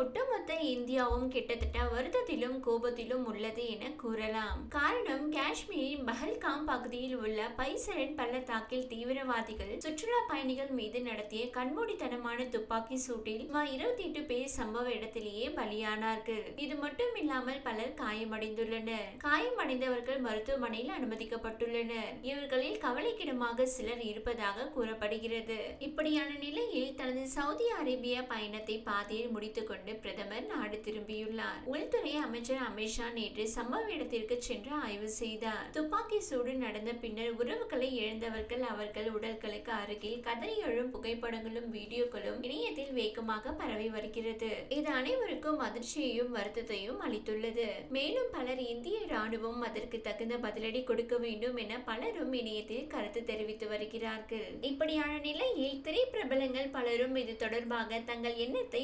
ஒட்டுமொத்த இந்தியாவும் கிட்டத்தட்ட வருத்தத்திலும் கோபத்திலும் உள்ளது என கூறலாம். காரணம் காஷ்மீரின் பஹல்காம் பகுதியில் உள்ள பைசரன் பள்ளத்தாக்கில் தீவிரவாதிகள் சுற்றுலா பயணிகள் மீது நடத்திய கண்மூடித்தனமான துப்பாக்கி சூட்டில் சுமார் இருபத்தி எட்டு பேர் சம்பவ இடத்திலேயே பலியானார்கள். இது மட்டும் இல்லாமல் பலர் காயமடைந்துள்ளனர். காயமடைந்தவர்கள் மருத்துவமனையில் அனுமதிக்கப்பட்டுள்ளனர். இவர்களில் கவலைக்கிடமாக சிலர் இருப்பதாக கூறப்படுகிறது. இப்படியான நிலையில் தனது சவுதி அரேபிய பயணத்தை பாதையில் முடித்துக்கொண்டு பிரதமர் நாடு திரும்பியுள்ளார். உள்துறை அமைச்சர் அமித்ஷா நேற்று சம்பவ இடத்திற்கு சென்று ஆய்வு செய்தார். துப்பாக்கி சூடு நடந்த பின்னர் உறவுகளை இழந்தவர்கள் அவர்கள் உடல்களுக்கு அருகில் கதறி எழும் புகைப்படங்களும் வீடியோக்களும் இணையத்தில் வேகமாக பரவி வருகிறது. இது அனைவருக்கும் அதிர்ச்சியையும் வருத்தத்தையும் அளித்துள்ளது. மேலும் பலர் இந்திய ராணுவம் அதற்கு தகுந்த பதிலடி கொடுக்க வேண்டும் என பலரும் இணையத்தில் கருத்து தெரிவித்து வருகிறார்கள். இப்படியான நிலையில் திரைப்பிரபலங்கள் பலரும் இது தொடர்பாக தங்கள் எண்ணத்தை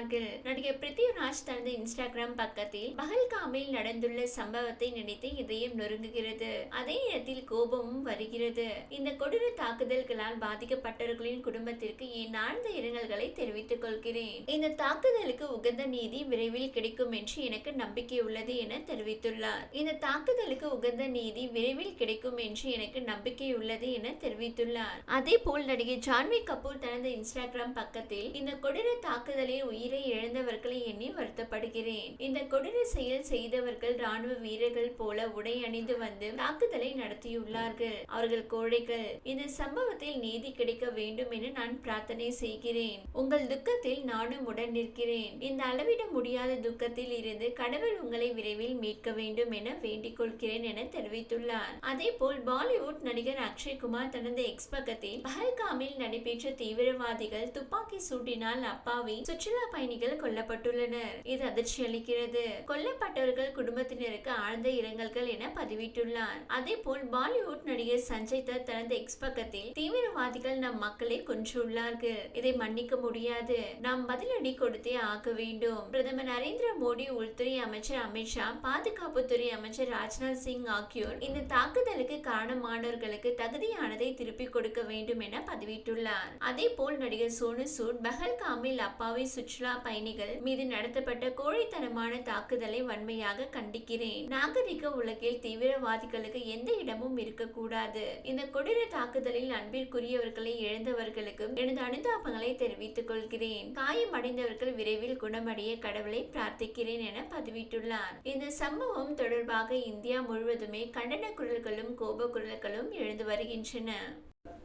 கூறியுள்ளார்கள் நடிகர் பிருத்திவிராஜ் தனது இன்ஸ்டாகிராம் பக்கத்தில் பகல்காமில் நடந்துள்ள சம்பவத்தை நினைத்து இதயம் நொறுங்குகிறது. அதே நேரத்தில் கோபமும் வருகிறது. இந்த கொடூர தாக்குதல்களால் பாதிக்கப்பட்டவர்களின் குடும்பத்திற்கு என் ஆழ்ந்த இரங்கல்களை தெரிவித்துக் கொள்கிறேன். இந்த தாக்குதலுக்கு உகந்த நீதி விரைவில் கிடைக்கும் என்று எனக்கு நம்பிக்கை உள்ளது என தெரிவித்துள்ளார். இந்த தாக்குதலுக்கு உகந்த நீதி விரைவில் கிடைக்கும் என்று எனக்கு நம்பிக்கை உள்ளது என தெரிவித்துள்ளார். அதே போல் நடிகை ஜான்வி கபூர் தனது இன்ஸ்டாகிராம் பக்கத்தில் இந்த கொடூர தாக்குதலில் உயிர் உயிரை இழந்தவர்களை எண்ணி வருத்தப்படுகிறேன். இந்த கொடூர செயல் செய்தவர்கள் ராணுவ வீரர்கள் போல உடை அணிந்து வந்து தாக்குதலை நடத்தியுள்ளார்கள். அவர்கள் கோழைகள். இந்த சம்பவத்தில் நீதி கிடைக்க வேண்டும் என நான் பிரார்த்தனை செய்கிறேன். உங்கள் துக்கத்தில் நானும் உடன் நிற்கிறேன். இந்த அளவிட முடியாத துக்கத்தில் இருந்து கடவுள் உங்களை விரைவில் மீட்க வேண்டும் என வேண்டிக் கொள்கிறேன் என தெரிவித்துள்ளார். அதே போல் பாலிவுட் நடிகர் அக்ஷய் குமார் தனது எக்ஸ் பக்கத்தில் பஹல்காமில் நடைபெற்ற தீவிரவாதிகள் துப்பாக்கி சூட்டினால் அப்பாவி சுற்றுலா பயணிகள் கொல்லப்பட்டுள்ளனர் இது அதிர்ச்சி அளிக்கிறது. கொல்லப்பட்டவர்கள் குடும்பத்தினருக்கு ஆழ்ந்த இரங்கல்கள் என பதிவிட்டுள்ளார். அதே போல் பாலிவுட் நடிகர் சஞ்சய் தத் தனது எக்ஸ் பக்கத்தில் தீவிரவாதிகள் நம் மக்களை கொன்றுள்ளார்கள். இதை மன்னிக்க முடியாது. நாம் பதிலடி கொடுத்தே ஆக வேண்டும். பிரதமர் நரேந்திர மோடி உள்துறை அமைச்சர் அமித்ஷா பாதுகாப்புத்துறை அமைச்சர் ராஜ்நாத் சிங் ஆகியோர் இந்த தாக்குதலுக்கு காரணமானவர்களுக்கு தகுதியானதை திருப்பிக் கொடுக்க வேண்டும் என பதிவிட்டுள்ளார். அதே போல் நடிகர் சோனு சூட் பஹல்காமில் சுற்றி சுற்றுலா பயணிகள் மீது நடத்தப்பட்ட கோழித்தனமான தாக்குதலை வன்மையாக கண்டிக்கிறேன். நாகரிக உலகில் தீவிரவாதிகளுக்கு எந்த இடமும் இருக்கக்கூடாது. இந்த கொடூர தாக்குதலில் அன்பிற்குரியவர்களை இழந்தவர்களுக்கும் எனது அனுதாபங்களை தெரிவித்துக் கொள்கிறேன். காயமடைந்தவர்கள் விரைவில் குணமடைய கடவுளை பிரார்த்திக்கிறேன் என பதிவிட்டுள்ளார். இந்த சம்பவம் தொடர்பாக இந்தியா முழுவதுமே கண்டன குரல்களும் கோப குரல்களும் எழுந்து வருகின்றன.